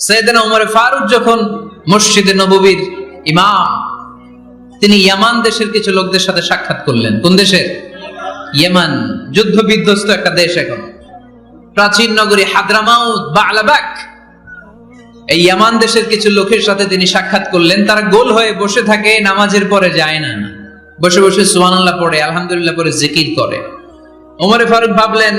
সৈয়দনা উমর ফারুক যখন মসজিদে নববীর ইমাম, তিনি ইয়ামান দেশের কিছু লোকদের সাথে সাক্ষাৎ করলেন। কোন দেশের ইয়েমান যুদ্ধ বিধ্বস্ত একটা দেশ এখন। প্রাচীন নগরী হাদ্রামাউত বা আলাবাক এই ইয়ামান দেশের কিছু লোকের সাথে তিনি সাক্ষাৎ করলেন। তারা গোল হয়ে বসে থাকে, নামাজের পরে যায় না। বসে বসে সুবহানাল্লাহ পড়ে, আলহামদুলিল্লাহ পরে জিকির করে। ওমরে ফারুক ভাবলেন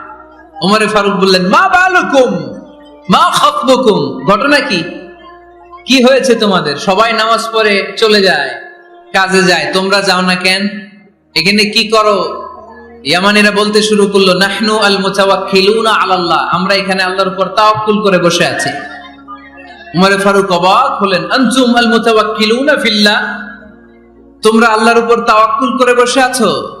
ওমরে ফারুক বললেন, মা বালুকুম, মা খতবুকুম ঘটনা কি? কি হয়েছে তোমাদের? সবাই নামাজ পড়ে চলে যায়, কাজে যায়, তোমরা যাও না কেন? এখানে কি করো? ইয়ামানিরা বলতে শুরু করল, নাহনু আল মোচাওয়া মুতাওয়াক্কিলুনা আলাল্লাহ। আমরা এখানে আল্লাহর উপর তাওয়াক্কুল করে বসে আছি। উমরে ফারুক অবাক হলেন, আনতুম আল মুতাওয়াক্কিলুনা ফিল্লাহ? তোমরা আল্লাহর উপর তাওয়াক্কুল করে বসে আছো?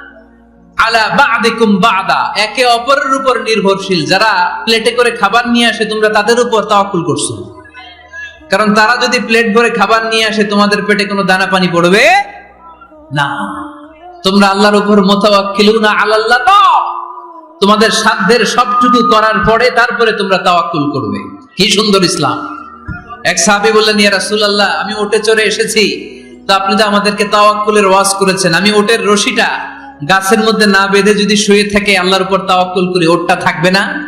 আলা বা'দিকুম বা'দা, একে অপরের উপর নির্ভরশীল। যারা প্লেটে করে খাবার নিয়ে আসে, তোমরা তাদের উপর তাওয়াক্কুল করছ। কারণ তারা যদি প্লেট ভরে খাবার নিয়ে আসে, তোমাদের পেটে কোনো দানা পানি পড়বে না। তোমরা আল্লাহর উপর মোতাওয়াক্কিলুনা ন তোমাদের সাধ্যের সবটুকু করার পরে তারপরে তোমরা তাওয়াক্কুল করবে। কি সুন্দর ইসলাম। এক সাহাবী বললেন, ইয়া রাসূলুল্লাহ, আমি ওটে চড়ে এসেছি। তো আপনি তো আমাদেরকে তাওয়াক্কুলের ওয়াজ করেছেন। আমি ওটের রশিটা গাছের মধ্যে না বেঁধে যদি শুয়ে থাকে, আল্লাহর উপর তাওয়াক্কুল করি, ওটটা থাকবে না?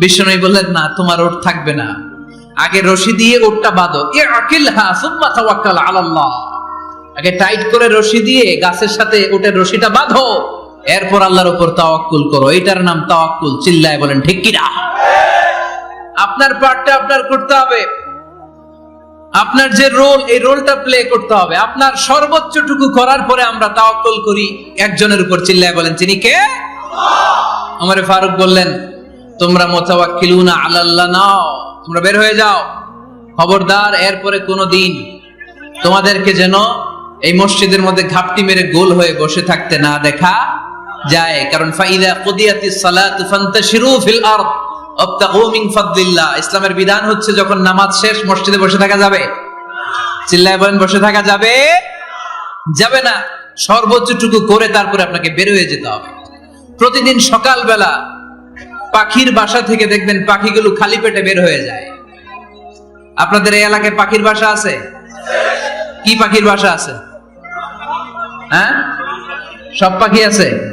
বিশ্বনবী বললেন, না, তোমার ওট থাকবে না। আগে রশি দিয়ে ওটটা বাঁধো। এ আকিল হা সুম্মা তাওয়াক্কাল আলাল্লাহ। আগে টাইট করে রশি দিয়ে গাছের সাথে ওটের রশিটা বাঁধো। এরপর আল্লাহর উপর তাওয়াক্কুল করো। এটার নাম তাওয়াক্কুল। চিল্লায় বলেন, ঠিক কিনা? আপনার পার্টটা আপনার করতে হবে। আপনার যে রোল, এই রোলটা প্লে করতে হবে। আপনার সর্বোচ্চটুকু করার পরে আমরা তাওয়াক্কুল করি। একজনের উপর চিল্লায় বলেন তিনি কে? আমারে ফারুক বললেন, তোমরা মোতাওয়াক্কিলুনা আলাল্লাহ নাও। তোমরা বের হয়ে যাও। খবরদার, এরপরে কোনো দিন তোমাদেরকে যেন এই মসজিদের মধ্যে ঘাপটি মেরে গোল হয়ে বসে থাকতে না দেখা যায়। কারণ ফাইদা কুদিয়াতিস সালাতু ফান্তাশিরু ফিল আরদ। ইসলামের বিধান হচ্ছে যখন নামাজ শেষ, মসজিদে বসে থাকা যাবে। চিল্লায় বলেন, বসে থাকা যাবে? যাবে না। সর্বোচ্চটুকু করে তারপরে আপনাকে বের হয়ে যেতে হবে। প্রতিদিন সকালবেলা পাখির বাসা থেকে দেখবেন পাখিগুলো খালি পেটে বের হয়ে যায়। আপনাদের এই এলাকায় পাখির বাসা আছে? কি পাখির বাসা আছে? হ্যাঁ? সব পাখি আছে?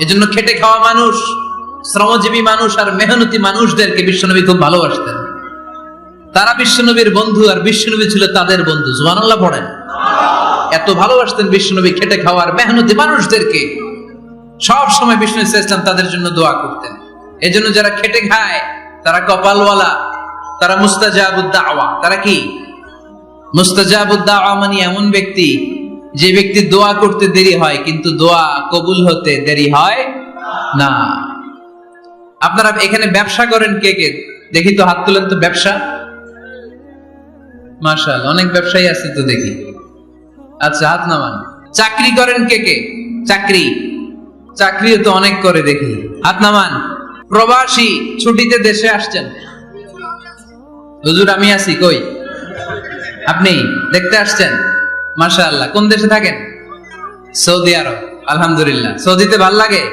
এজন্য খেটে খাওয়া মানুষ, শ্রমজীবী মানুষ আর মেহনতি মানুষদেরকে বিশ্বনবী খুব ভালোবাসতেন। তারা বিশ্বনবীর বন্ধু আর বিশ্বনবী ছিল তাদের বন্ধু জুবানাল্লাহ পড়েন। এত ভালোবাসতেন বিশ্বনবী খেটে খাওয়ার মেহনতি মানুষদেরকে। সব সময় বিষ্ণু ইসলাম তাদের জন্য দোয়া করতেন। এজন্য যারা খেটে খায়, তারা কপালওয়ালা, তারা মুস্তাজাবুদ্দাওয়া তারা কি? মুস্তাজাবুদ্দাওয়া মানে এমন ব্যক্তি যে ব্যক্তি দোয়া করতে দেরি হয়, কিন্তু দোয়া কবুল হতে দেরি হয় না। আপনারা এখানে ব্যবসা করেন কে কে? দেখি তো, হাত তুলেন তো ব্যবসা। মার্শাল অনেক ব্যবসায়ী আছে তো দেখি। আচ্ছা হাত নামান। চাকরি করেন কে কে? চাকরি। চাকরিও তো অনেক করে দেখি। হাত নামান। প্রবাসী, ছুটিতে দেশে আসছেন। হুজুর, আমি আছি, কই? আপনি দেখতে আসছেন? মাশা আল্লাহ কোন দেশে থাকেন? সৌদি আরব, আলহামদুলিল্লাহ। সৌদিতে ভালো লাগে?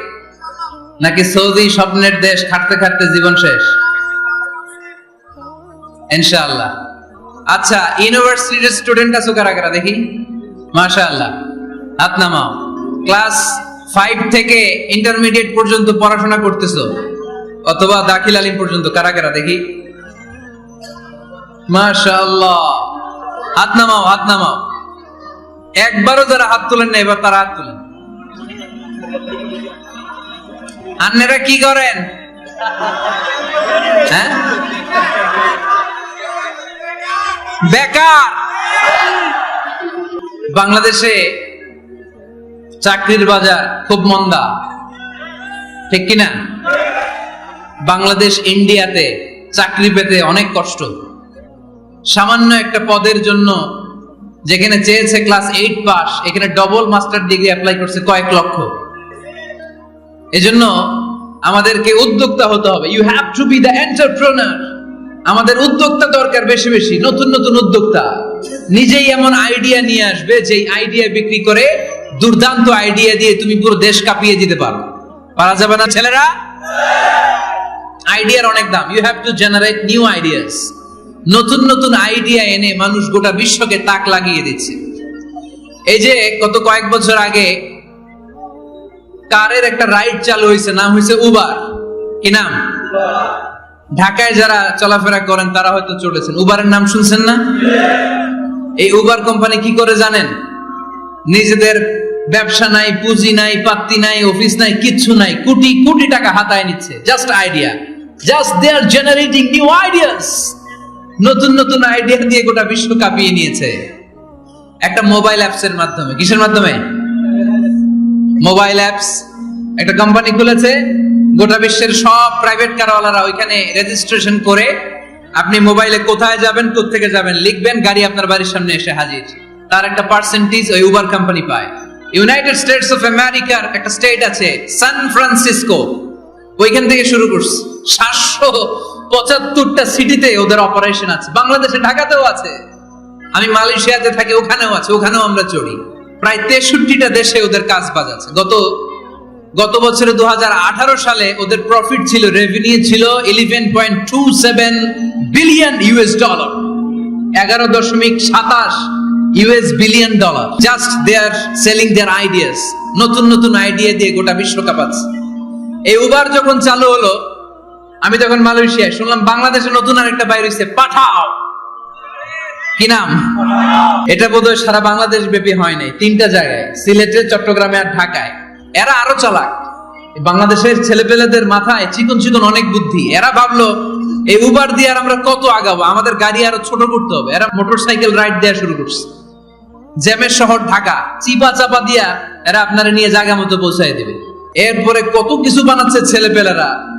নাকি সৌদি স্বপ্নের দেশ খাটতে খাটতে জীবন শেষ? ইনশাআল্লাহ। আচ্ছা ইউনিভার্সিটির স্টুডেন্ট আছো কারা কারা দেখি? মাশা আল্লাহ হাত নামাও। ক্লাস ফাইভ থেকে ইন্টারমিডিয়েট পর্যন্ত পড়াশোনা করতেছো? অথবা দাখিল আলিম পর্যন্ত, কারা কারা দেখি? মাশাআল্লাহ। হাত নামাও হাত নামাও। একবারও যারা হাত তোলেন না, এবার তারা হাত তোলেন। আন্নেরা কি করেন? হ্যাঁ? বেকার। বাংলাদেশে চাকরির বাজার খুব মন্দা। ঠিক কিনা? বাংলাদেশ ইন্ডিয়াতে চাকরি পেতে অনেক কষ্ট। সামান্য একটা পদের জন্য যেখানে চেয়েছে ক্লাস এইট পাস এখানে ডবল মাস্টার ডিগ্রি অ্যাপ্লাই করছে কয়েক লক্ষ। এজন্য আমাদেরকে উদ্যোক্তা হতে হবে। You have to be the entrepreneur আমাদের উদ্যোক্তা দরকার বেশি বেশি, নতুন নতুন উদ্যোক্তা। নিজেই এমন আইডিয়া নিয়ে আসবে, যেই আইডিয়া বিক্রি করে দুর্দান্ত আইডিয়া দিয়ে তুমি পুরো দেশ কাঁপিয়ে দিতে পারো। পারা যাবে না, ছেলেরা? আইডিয়ার অনেক দাম। You have to generate new ideas নতুন নতুন আইডিয়া এনে মানুষ গোটা বিশ্বকে তাক লাগিয়ে দিচ্ছে। এই যে গত কয়েক বছর আগে কারের একটা রাইড চালু হয়েছে, নাম হয়েছে উবার কি নাম? ঢাকায় যারা চলাফেরা করেন, তারা হয়তো চলেছেন। উবারের নাম শুনছেন না? এই উবার কোম্পানি কি করে জানেন? নিজেদের ব্যবসা নাই, পুঁজি নাই, পাত্তি নাই অফিস নাই, কিচ্ছু নাই। কোটি কোটি টাকা হাতায় নিচ্ছে। Just idea just they are generating new ideas নতুন নতুন আইডিয়া দিয়ে গোটা বিশ্ব কাঁপিয়ে নিয়েছে। একটা মোবাইল অ্যাপস এর মাধ্যমে। কিসের মাধ্যমে? মোবাইল অ্যাপস একটা কোম্পানি খুলেছে, গোটা বিশ্বের সব প্রাইভেট কারওয়ালারা ওইখানে রেজিস্ট্রেশন করে আপনি মোবাইলে কোথায় যাবেন থেকে যাবেন, লিখবেন, গাড়ি আপনার বাড়ির সামনে এসে হাজির। তার একটা পার্সেন্টেজ ওই উবার কোম্পানি পায়। ইউনাইটেড স্টেটস অফ আমেরিকার একটা স্টেট আছে সান ফ্রান্সিসকো ওইখান থেকে শুরু করছে। সাতশো পঁচাত্তরটা সিটিতে ওদের অপারেশন আছে। বাংলাদেশে, ঢাকাতেও আছে। আমি মালয়েশিয়াতে থাকি, ওখানেও আছে, ওখানেও আমরা চড়ি। প্রায় তেষট্টিটা দেশে ওদের কাজ বাজ আছে। গত গত বছরে দু হাজার আঠারো সালে ওদের প্রফিট ছিল রেভিনিউ ছিল eleven point two seven billion US dollar এগারো দশমিক সাতাশ US billion dollar just they are selling their ideas নতুন নতুন আইডিয়া দিয়ে গোটা বিশ্বকাপ আছে। এই উবার যখন চালু হলো আমি তখন মালয়েশিয়ায় শুনলাম বাংলাদেশে নতুন আরেকটা বাইর হয়েছে পাঠাও। কি নাম? এটা বোধহয় সারা বাংলাদেশ ব্যাপী হয় নাই, তিনটা জায়গায়, সিলেটে, চট্টগ্রামে আর ঢাকায়। এরা আরও চালাক। বাংলাদেশের ছেলেপেলেদের মাথায় চিকন চিকন অনেক বুদ্ধি। এরা ভাবলো, এই উবার দিয়ে আর আমরা কত আগাবো? আমাদের গাড়ি আরও ছোট করতে হবে। এরা মোটরসাইকেল রাইড দেওয়া শুরু করছে। জ্যামের শহর ঢাকা, চিপা চাপা দিয়া এরা আপনারা নিয়ে জায়গা মতো পৌঁছায় দিবে। এরপরে কত কিছু বানাচ্ছে ছেলেপেলেরা।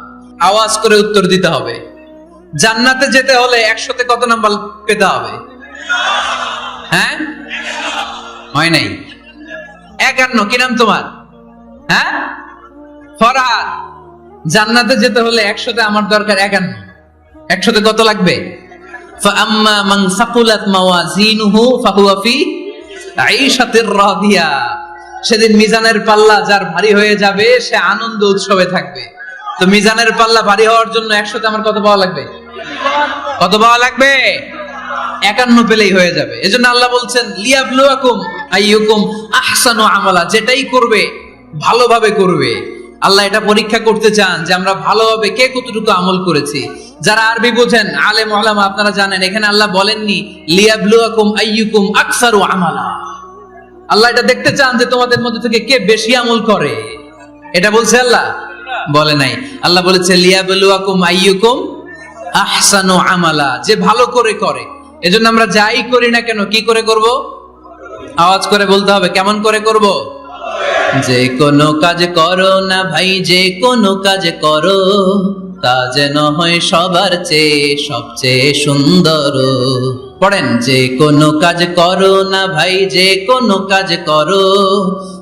আওয়াজ করে উত্তর দিতে হবে জান্নাতে যেতে হলে একশোতে কত নাম্বার পেতে হবে হ্যাঁ হয় নাই একান্ন কি নাম তোমার হ্যাঁ ফরহাদ জান্নাতে যেতে হলে একশোতে আমার দরকার একান্ন একশোতে কত লাগবে فأما من ثقلت موازينه فهو في عيشة راضية সেদিন মিজানের পাল্লা যার ভারী হয়ে যাবে সে আনন্দ উৎসবে থাকবে তো মিজানের পাল্লা ভারী হওয়ার জন্য একশোতে আমার কত পাওয়া লাগবে? কত পাওয়া লাগবে? একান্ন পেলেই হয়ে যাবে। এজন্য আল্লাহ বলছেন, লিয়াবলুয়াকুম আইয়ুকুম আহসানু আমালা, যেটাই করবে, ভালোভাবে করবে। আল্লাহ এটা পরীক্ষা করতে চান যে আমরা ভালোভাবে কে কতটুকু আমল করেছি। যারা আরবি বোঝেন, আলেম ওলামা আপনারা জানেন, এখানে আল্লাহ বলেননি, লিয়াবলুয়াকুম আইয়ুকুম আকসারু আমালা। আল্লাহ এটা দেখতে চান যে তোমাদের মধ্যে থেকে কে বেশি আমল করে। এটা বলছে আল্লাহ বলে নাই। আল্লাহ বলেছে, লিয়াবলুয়াকুম আইয়ুকুম আহসানু আমালা। যে ভালো করে করে। এজন্য আমরা যাই করি না কেন? কি করে করব? আওয়াজ করে বলতে হবে, কেমন করে করব? যে কোনো কাজ করো না ভাই, যে কোনো কাজ করো, তা যেন হয় সবার চেয়ে সবচেয়ে সুন্দর। পড়েন, যে কোনো কাজ করো না ভাই, যে কোনো কাজ করো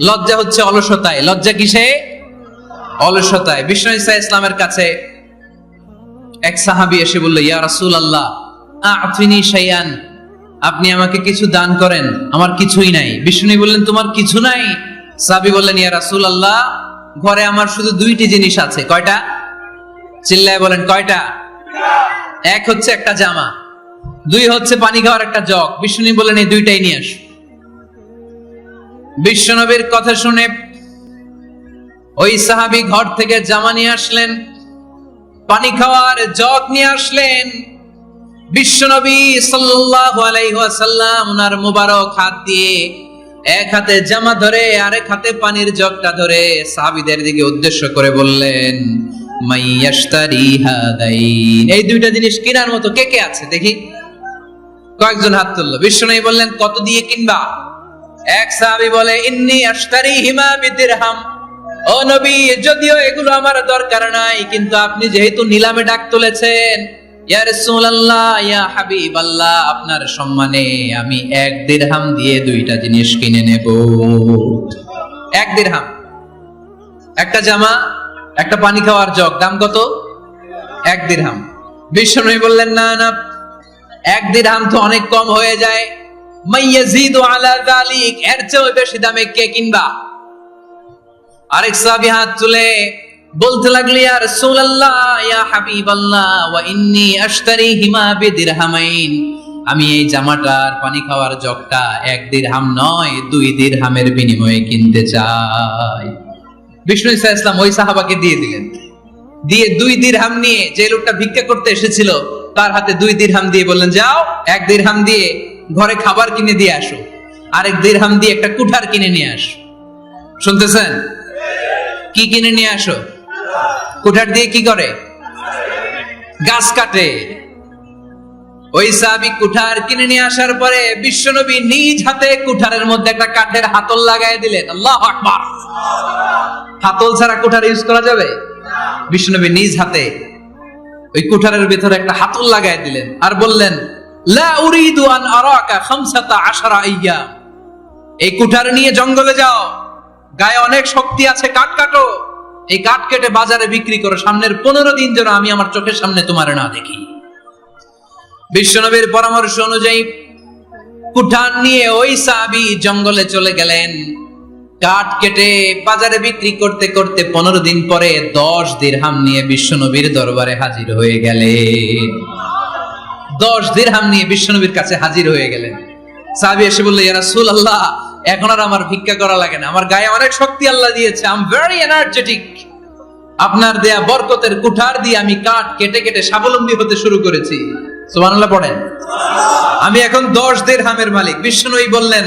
লজ্জা হচ্ছে অলসতায়। লজ্জা কিসে? অলসতায়। বিষ্ণু ইসা ইসলামের কাছে এক সাহাবি এসে বলল, ইয়া রাসূল আল্লাহ আফিনি শাইয়ান আপনি আমাকে কিছু দান করেন, আমার কিছুই নাই। বিষ্ণু বললেন, তোমার কিছু নাই? সাহাবি বললেন, ইয়া রাসূল আল্লাহ ঘরে আমার শুধু দুইটি জিনিস আছে। কয়টা? চিল্লায় বলেন, কয়টা? এক হচ্ছে একটা জামা, দুই হচ্ছে পানি খাওয়ার একটা জগ। বিষ্ণু বললেন, এই দুইটাই নিয়ে আস। বিশ্বনবীর কথা শুনে ওই সাহাবি ঘর থেকে জামা নিয়ে আসলেন, পানি খাওয়ার জগ নিয়ে আসলেন। বিশ্বনবী সাল্লাল্লাহু আলাইহি ওয়াসাল্লাম ওনার মুবারক হাত দিয়ে এক হাতে জামা ধরে, আরেক হাতে পানির জগটা ধরে সাহাবীদের দিকে উদ্দেশ্য করে বললেন এই দুইটা জিনিস কেনার মতো কে কে আছে? দেখি। কয়েকজন হাত তুললো। বিশ্বনবী বললেন, কত দিয়ে কিনবা? এক সাহাবী বলে, ইন্নি আশতারি হিমা বিদিরহাম। ও নবী, যদিও এগুলো আমার দরকার নাই, কিন্তু আপনি যেহেতু নিলামে ডাক তুলেছেন, ইয়া রাসূলুল্লাহ, ইয়া হাবিবাল্লাহ, আপনার সম্মানে আমি এক দিরহাম দিয়ে দুইটা জিনিস কিনে নেব। এক দিরহাম। একটা জামা, একটা পানি খাওয়ার জগ, দাম কত? এক দিরহাম। বিশ্বনবী বললেন, না না, এক দিরহাম তো অনেক কম হয়ে যায়। মাইয়াজিদু আলা যালিক, এর চেয়ে বেশি দামে কে কিনবা? আরেক সাহাবী হাত তুলে বলতে রাসূলুল্লাহ, ইয়া হাবিবাল্লাহ, ওয়া ইন্নী আমি এই জামাটার পানি খাওয়ার জগটা এক দিরহাম নয়, দুই দিরহামের বিনিময়ে কিনতে চাই। বিষ্ণু ইসা ইসলাম ওই সাহাবাকে দিয়ে দিলেন। দিয়ে দুই দিরহাম নিয়ে যে লোকটা ভিক্ষা করতে এসেছিল, তার হাতে দুই দিরহাম দিয়ে বললেন, যাও, এক দিরহাম দিয়ে ঘরে খাবার কিনে দিয়ে আসো। আরেক দিরহাম দিয়ে একটা কুঠার কিনে নিয়ে আসো। শুনতেছেন? কি কিনে নিয়ে আসো? কুঠার দিয়ে কি করে? গাছ কাটে। ওই সাহাবি কুঠার কিনে নিয়ে আসার পরে বিশ্বনবী নিজ হাতে কুঠারের মধ্যে একটা কাঠের হাতল লাগাই দিলেন। আল্লাহ আকবার। হাতল ছাড়া কুঠার ইউজ করা যাবে? বিশ্বনবী নিজ হাতে ওই কুঠারের ভিতরে একটা হাতল লাগাই দিলেন আর বললেন এই কুঠার নিয়ে জঙ্গলে যাও। গায়ে অনেক শক্তি আছে কাঠ কাটো। এই কাঠ কেটে বাজারে বিক্রি করো। সামনের পনেরো দিন যেন আমি আমার চোখের সামনে তোমার না দেখি। বিশ্বনবীর পরামর্শ অনুযায়ী কুঠার নিয়ে ওই সাবি জঙ্গলে চলে গেলেন। কাঠ কেটে বাজারে বিক্রি করতে করতে পনেরো দিন পরে দশ দিরহাম নিয়ে বিশ্বনবীর দরবারে হাজির হয়ে গেলেন। দশ দিরহাম নিয়ে বিশ্বনবীর কাছে হাজির হয়ে গেলেন। সাহাবি এসে বলল ইয়া আল্লাহ এখন আর আমার ভিক্ষা করা লাগে না। আমার গায়ে অনেক শক্তি আল্লাহ দিয়েছে। আম ভেরি এনার্জেটিক আপনার দেয়া বরকতের কুঠার দিয়ে আমি কাঠ কেটে কেটে স্বাবলম্বী হতে শুরু করেছি। পড়েন। আমি এখন দশ দিরহামের মালিক। বিষ্ণুই বললেন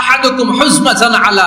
আহাদুকুম আলা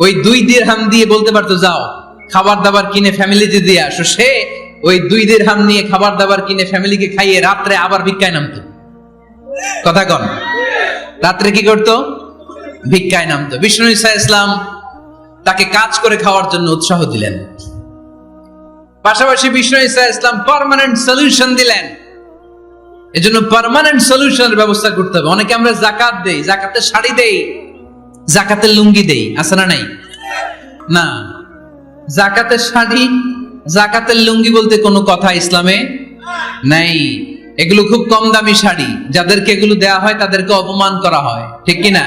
ওই দুই দিরহাম দিয়ে বলতে পারতো, যাও খাবার দাবার কিনে ফ্যামিলিতে দিয়ে আসো। সে ওই দুই দিরহাম নিয়ে খাবার দাবার কিনে ফ্যামিলিকে খাইয়ে রাত্রে আবার ভিক্ষায় নামতো। কথা কন। রাত্রে কি করতো? ভিক্ষায় নামতো। বিষ্ণু ইসা ইসলাম তাকে কাজ করে খাওয়ার জন্য উৎসাহ দিলেন। পাশাপাশি বিষ্ণু ইসা ইসলাম পার্মানেন্ট সলিউশন দিলেন। এজন্য পারমানেন্ট সলিউশনের ব্যবস্থা করতে হবে। অনেকে আমরা জাকাত দেই, জাকাতের শাড়ি দেই। জাকাতের লুঙ্গি দেই, আছে না নাই? না। জাকাতের শাড়ি, জাকাতের লুঙ্গি বলতে কোনো কথা ইসলামে নাই। এগুলো খুব কম দামি শাড়ি, যাদেরকে এগুলো দেয়া হয় তাদেরকে অপমান করা হয়, ঠিক কি না?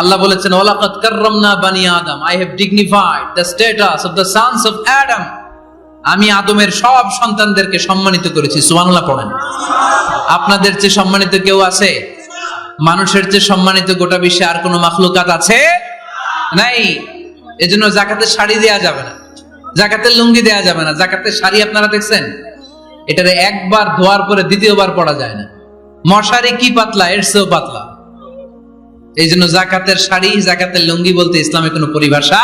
আল্লাহ বলেছেন, ওয়ালাকাদ কাররামনা বানি আদম I have dignified the status of the sons of Adam আমি আদমের সব সন্তানদেরকে সম্মানিত করেছি, সুবহানাল্লাহ পড়েন। আপনাদের চেয়ে সম্মানিত কেউ আছে? মানুষের চেয়ে সম্মানিত গোটা বিশ্বে আর কোনো মাখলুকাত আছে? নাই। এজন্য জাকাতের শাড়ি দেয়া যাবে না। জাকাতের লুঙ্গি দেয়া যাবে না। জাকাতের শাড়ি আপনারা দেখছেন? এটারে একবার ধোয়ার পরে দ্বিতীয়বার পড়া যায় না। মশারি কি পাতলা, এর চেয়েও পাতলা। এই জন্য জাকাতের শাড়ি, জাকাতের লুঙ্গি বলতে ইসলামে কোনো পরিভাষা